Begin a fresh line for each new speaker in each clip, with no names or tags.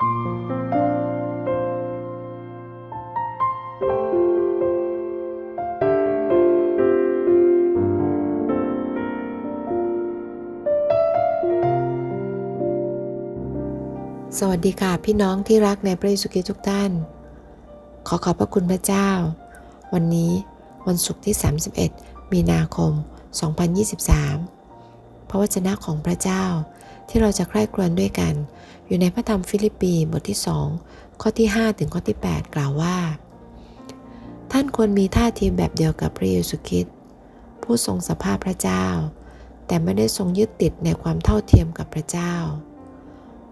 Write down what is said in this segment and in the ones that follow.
สวัสดีค่ะพี่น้องที่รักในพระเยซูคริสต์ทุกท่าน ขอขอบพระคุณพระเจ้า วันนี้วันศุกร์ที่ 31 มีนาคม 2023 พระวจนะของพระเจ้า ที่เราจะใคร่ครวญด้วยกัน อยู่ในพระธรรมฟิลิปปีบทที่ 2 ข้อที่ 5 ถึงข้อที่ 8 กล่าวว่า ท่านควรมีท่าทีแบบเดียวกับพระเยซูคริสต์ผู้ทรงสภาพพระเจ้า แต่ไม่ได้ทรงยึดติดในความเท่าเทียมกับพระเจ้า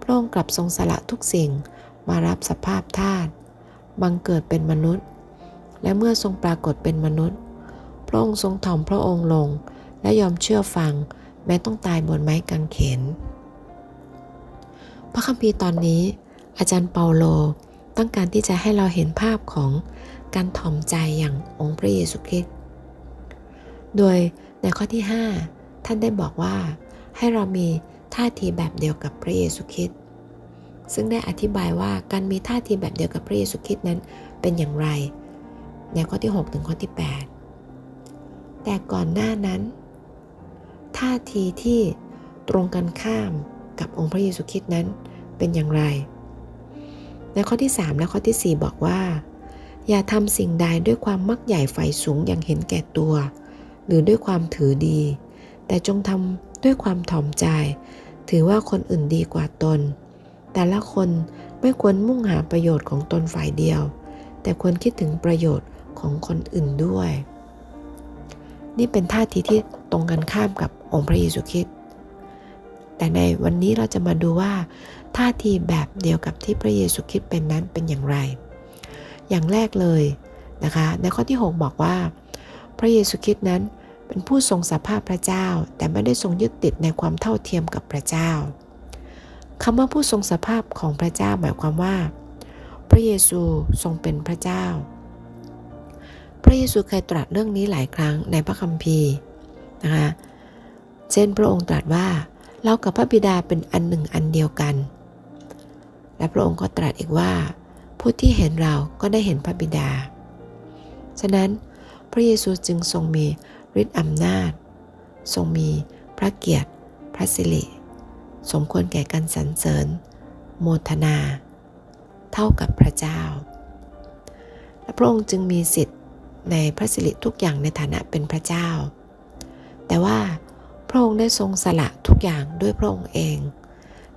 พระองค์กลับทรงสละทุกสิ่งมารับสภาพธาตุบังเกิดเป็นมนุษย์ และเมื่อทรงปรากฏเป็นมนุษย์ พระองค์ทรงถ่อมพระองค์ลงและยอมเชื่อฟัง แม้ต้องตายบนไม้กางเขน พระคัมภีร์ตอนนี้ อาจารย์เปาโลต้องการที่จะให้เราเห็นภาพของการถ่อมใจอย่างองค์พระเยซูคริสต์ โดยในข้อที่ 5 ท่านได้บอกว่าให้เรามีท่าทีแบบเดียวกับพระเยซูคริสต์ซึ่งได้อธิบายว่าการมีท่าทีแบบเดียวกับพระเยซูคริสต์นั้นเป็นอย่างไร ในข้อที่ 6 ถึงข้อที่ 8 แต่ก่อนหน้านั้น ท่าทีที่ตรงกันข้ามกับองค์พระเยซูคริสต์นั้นเป็นอย่างไร ในข้อที่ 3 และข้อที่ 4 บอกว่า อย่าทำสิ่งใดด้วยความมักใหญ่ไฟสูงอย่างเห็นแก่ตัว หรือด้วยความถือดี แต่จงทำด้วยความถ่อมใจ ถือว่าคนอื่นดีกว่าตน แต่ละคนไม่ควรมุ่งหาประโยชน์ของตนฝ่ายเดียว แต่ควรคิดถึงประโยชน์ของคนอื่นด้วย นี่เป็นท่าทีที่ ตรงกันข้ามกับองค์พระเยซูคริสต์แต่ในวันนี้เราจะมาดูว่า ท่าทีแบบเดียวกับที่พระเยซูคริสต์เป็นนั้นเป็นอย่างไร อย่างแรกเลยนะคะในข้อที่ 6 บอกว่า พระเยซูคริสต์นั้นเป็นผู้ทรงสภาพพระเจ้า แต่ไม่ได้ทรงยึดติดในความเท่าเทียมกับพระเจ้าคำว่าผู้ทรงสภาพของพระเจ้าหมายความว่า พระเยซูทรงเป็นพระเจ้า พระเยซูเคยตรัสเรื่องนี้หลายครั้งในพระคัมภีร์ นะคะเช่นพระองค์ตรัสว่าเรากับพระบิดาเป็นอันหนึ่งอันเดียวกัน และพระองค์ก็ตรัสอีกว่า ผู้ที่เห็นเราก็ได้เห็นพระบิดา ฉะนั้นพระเยซูจึงทรงมีฤทธิ์อำนาจ ทรงมีพระเกียรติ พระสิริ สมควรแก่การสรรเสริญ โมทนา เท่ากับพระเจ้า และพระองค์จึงมีสิทธิ์ในพระสิริทุกอย่างในฐานะเป็นพระเจ้า แต่ว่าพระองค์ได้ทรงสละทุกอย่างด้วยพระองค์เอง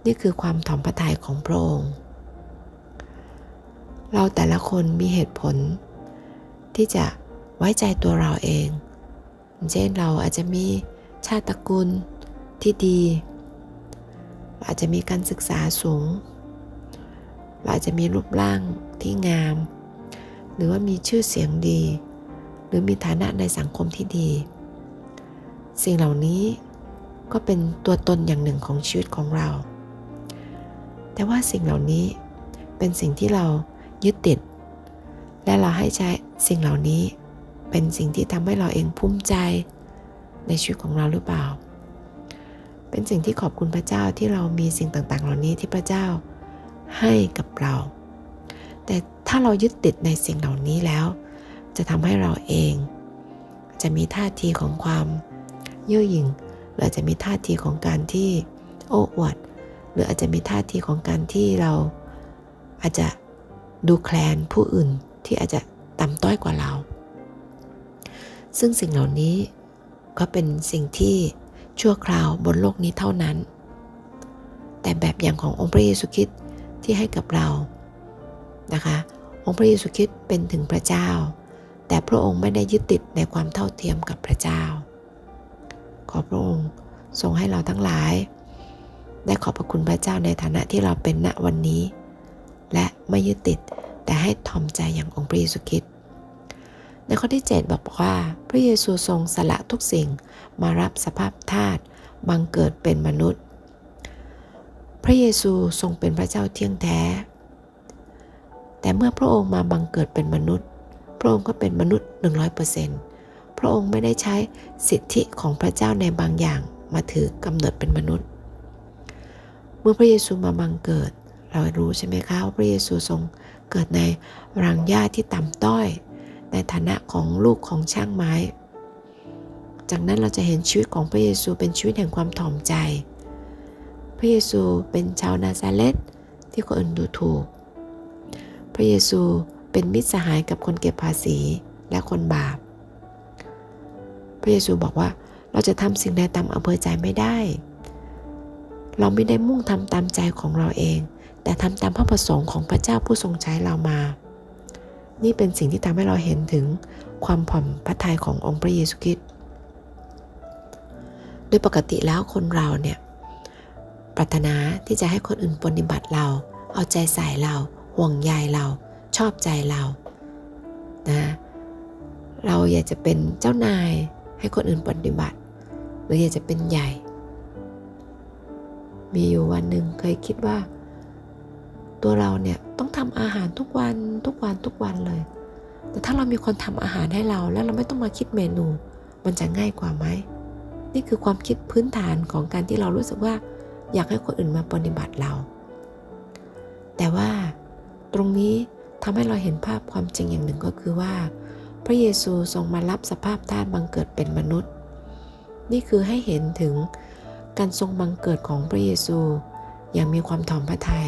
นี่คือความถ่อมพระทัยของพระองค์ เราแต่ละคนมีเหตุผล ที่จะไว้ใจตัวเราเอง เช่นเราอาจจะมีชาติตระกูลที่ดี อาจจะมีการศึกษาสูงเราอาจจะมีรูปร่างที่งาม หรือว่ามีชื่อเสียงดี หรือมีฐานะในสังคมที่ดี สิ่งเหล่านี้ก็เป็นตัวตนอย่างหนึ่งของชีวิตของเรา แต่ว่าสิ่งเหล่านี้เป็นสิ่งที่เรายึดติด และเราให้ใช้สิ่งเหล่านี้เป็นสิ่งที่ทำให้เราเองภูมิใจในชีวิตของเราหรือเปล่า เป็นสิ่งที่ขอบคุณพระเจ้าที่เรามีสิ่งต่างๆ เหล่านี้ที่พระเจ้าให้กับเรา แต่ถ้าเรายึดติดในสิ่งเหล่านี้แล้ว จะทำให้เราเอง จะมีท่าทีของความ เย่อหยิ่งหรืออาจจะมีท่าทีของการที่โอ้อวด หรืออาจจะมีท่าทีของการที่เราอาจจะดูแคลนผู้อื่นที่อาจจะต่ำต้อยกว่าเรา ซึ่งสิ่งเหล่านี้ก็เป็นสิ่งที่ชั่วคราวบนโลกนี้เท่านั้น แต่แบบอย่างขององค์พระเยซูคริสต์ที่ให้กับเรา นะคะ องค์พระเยซูคริสต์เป็นถึงพระเจ้า แต่พระองค์ไม่ได้ยึดติดในความเท่าเทียมกับพระเจ้า ขอพระองค์ทรงให้เราทั้งหลาย ได้ขอบพระคุณพระเจ้าในฐานะที่เราเป็นณวันนี้ และไม่ยึดติดแต่ให้ทอมใจอย่างองค์พระเยซูคริสต์ในข้อที่ 7 บอกว่า พระเยซูทรงสละทุกสิ่งมารับสภาพธาตุบังเกิดเป็นมนุษย์ พระเยซูทรงเป็นพระเจ้าเที่ยงแท้ แต่เมื่อพระองค์มาบังเกิดเป็นมนุษย์ พระองค์ก็เป็นมนุษย์ 100%พ ระองค์ไม่ได้ใช้สิทธิของพระเจ้าในบางอย่างมาถือกำเนิดเป็นมนุษย์ เมื่อพระเยซูมาบังเกิด เรารู้ใช่ไหมคะว่าพระเยซูทรงเกิดในรังหญ้าที่ต่ำต้อย ในฐานะของลูกของช่างไม้ จากนั้นเราจะเห็นชีวิตของพระเยซูเป็นชีวิตแห่งความถ่อมใจ พระเยซูเป็นชาวนาซาเลตที่คนอื่นดูถูก พระเยซูเป็นมิตรสหายกับคนเก็บภาษีและคนบาป พระเยซูบอกว่าเราจะทำสิ่งใดตามอำเภอใจไม่ได้ เราไม่ได้มุ่งทำตามใจของเราเอง แต่ทำตามพระประสงค์ของพระเจ้าผู้ทรงใช้เรามา นี่เป็นสิ่งที่ทำให้เราเห็นถึงความผ่อนพระทัยขององค์พระเยซูคริสต์โดยปกติแล้วคนเราเนี่ยปรารถนาที่จะให้คนอื่นปฏิบัติเรา เอาใจใส่เรา ห่วงใยเรา ชอบใจเรานะเราอยากจะเป็นเจ้านาย ให้คนอื่นปฏิบัติ หรืออยากจะเป็นใหญ่ มีอยู่วันหนึ่งเคยคิดว่า ตัวเราเนี่ยต้องทำอาหารทุกวันทุกวันทุกวันเลย แต่ถ้าเรามีคนทำอาหารให้เราแล้วเราไม่ต้องมาคิดเมนู มันจะง่ายกว่าไหม นี่คือความคิดพื้นฐานของการที่เรารู้สึกว่า อยากให้คนอื่นมาปฏิบัติเรา แต่ว่าตรงนี้ทำให้เราเห็นภาพความจริงอย่างหนึ่งก็คือว่า พระเยซูทรงมารับสภาพธาตุบังเกิดเป็นมนุษย์ นี่คือให้เห็นถึงการทรงบังเกิดของพระเยซูอย่างมีความถ่อมพระทยัย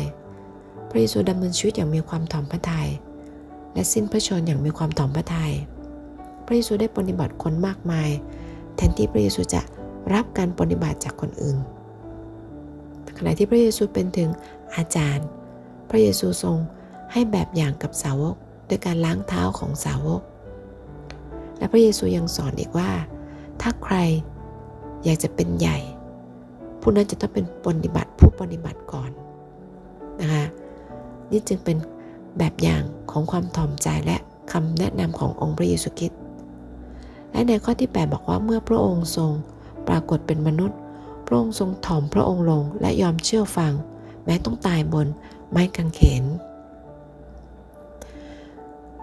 พระเยซูดำเนินชีวิตอย่างมีความถ่อมพระทยัยและสิ้นพระชนอย่างมีความถ่อมพระทยัยพระเยซูได้ปฏิบัติคนมากมาย แทนที่พระเยซูจะรับการปฏิบัติจากคนอื่น ขณะที่พระเยซูเป็นถึงอาจารย์ พระเยซูทรงให้แบบอย่างกับสาวก ด้วยการล้างเท้าของสาวก และพระเยซูยังสอนอีกว่า ถ้าใครอยากจะเป็นใหญ่ ผู้นั้นจะต้องเป็นปฏิบัติผู้ปฏิบัติก่อนนะคะนี่จึงเป็นแบบอย่างของความถ่อมใจและคำแนะนำขององค์พระเยซูคริสต์และในข้อที่ 8 บอกว่าเมื่อพระองค์ทรงปรากฏเป็นมนุษย์ พระองค์ทรงถ่อมพระองค์ลงและยอมเชื่อฟัง แม้ต้องตายบนไม้กางเขน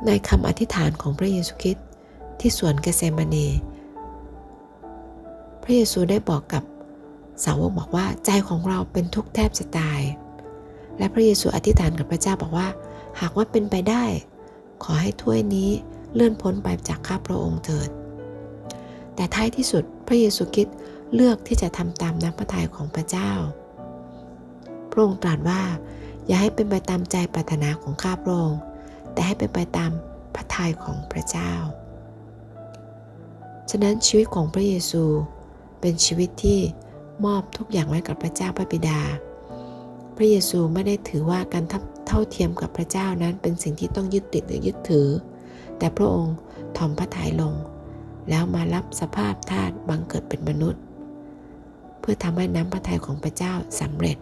ในคำอธิษฐานของพระเยซูคริสต์ ที่สวนเกเซมานีพระเยซูได้บอกกับสาวกบอกว่าใจของเราเป็นทุกข์แทบจะตาย และพระเยซูอธิษฐานกับพระเจ้าบอกว่า หากว่าเป็นไปได้ ขอให้ถ้วยนี้เลื่อนพ้นไปจากข้าพระองค์เถิด แต่ท้ายที่สุดพระเยซูคริสต์เลือกที่จะทำตามน้ำพระทัยของพระเจ้า พระองค์ตรัสว่า อย่าให้เป็นไปตามใจปรารถนาของข้าพระองค์ แต่ให้เป็นไปตามพระทัยของพระเจ้า ฉะนั้นชีวิตของพระเยซูเป็นชีวิตที่มอบทุกอย่างไว้กับพระเจ้าพระบิดา พระเยซูไม่ได้ถือว่าการเท่าเทียมกับพระเจ้านั้นเป็นสิ่งที่ต้องยึดติดหรือยึดถือ แต่พระองค์ถ่อมพระทัยลง แล้วมารับสภาพธาตุบังเกิดเป็นมนุษย์ เพื่อทำให้น้ำพระทัยของพระเจ้าสำเร็จ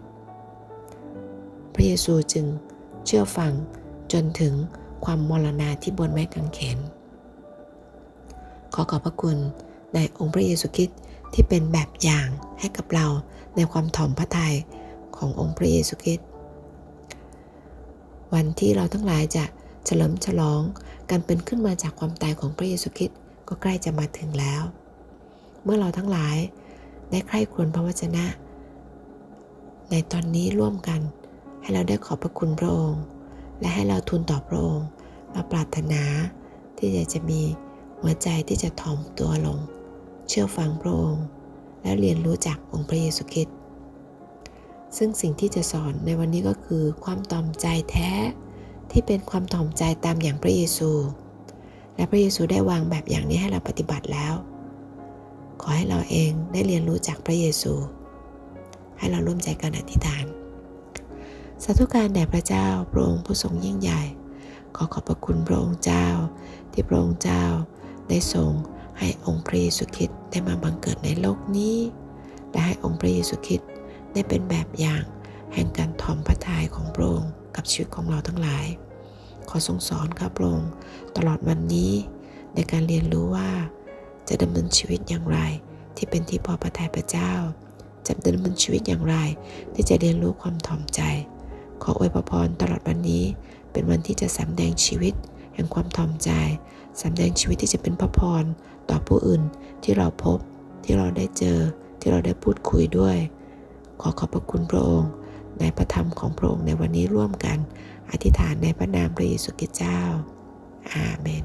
พระเยซูจึงเชื่อฟังจนถึงความมรณาที่บนไม้กางเขน ขอขอบพระคุณในองค์พระเยซูคริสต์ที่เป็นแบบอย่างให้กับเราในความถ่อมพระทัยขององค์พระเยซูคริสต์วันที่เราทั้งหลายจะเฉลิมฉลองการเป็นขึ้นมาจากความตายของพระเยซูคริสต์ก็ใกล้จะมาถึงแล้ว เมื่อเราทั้งหลายได้ใคร่ครวญพระวจนะ ในตอนนี้ร่วมกัน ให้เราได้ขอบพระคุณพระองค์ และให้เราทูลต่อพระองค์ เราปรารถนาที่จะจะมี หัวใจที่จะถ่อมตัวลง เชื่อฟังพระองค์ และเรียนรู้จากองค์พระเยซูคริสต์ซึ่งสิ่งที่จะสอนในวันนี้ก็คือความตอมใจแท้ที่เป็นความถ่อมใจตามอย่างพระเยซู และพระเยซูได้วางแบบอย่างนี้ให้เราปฏิบัติแล้ว ขอให้เราเองได้เรียนรู้จากพระเยซู ให้เราร่วมใจกันอธิษฐานสาธุการแด่พระเจ้าพระองค์ผู้ทรงยิ่งใหญ่ ขอขอบพระคุณพระองค์เจ้า ที่พระองค์เจ้า ได้ทรงให้องค์พระเยซูคริสต์ได้มาบังเกิดในโลกนี้ และให้องค์พระเยซูคริสต์ได้เป็นแบบอย่างแห่งการถ่อมพระทัยของพระองค์กับชีวิตของเราทั้งหลาย ขอทรงสอนข้าพระองค์ตลอดวันนี้ในการเรียนรู้ว่าจะดำเนินชีวิตอย่างไร ที่เป็นที่พอพระทัยพระเจ้า จะดำเนินชีวิตอย่างไร ที่จะเรียนรู้ความถ่อมใจ ขออวยพรตลอดวันนี้เป็นวันที่จะสำแดงชีวิต แห่งความทอมใจสำแดงชีวิตที่จะเป็นพระพรต่อผู้อื่นที่เราพบที่เราได้เจอที่เราได้พูดคุยด้วย ขอขอบพระคุณพระองค์ ในพระธรรมของพระองค์ในวันนี้ร่วมกัน อธิษฐานในพระนามพระเยซูคริสต์เจ้า อาเมน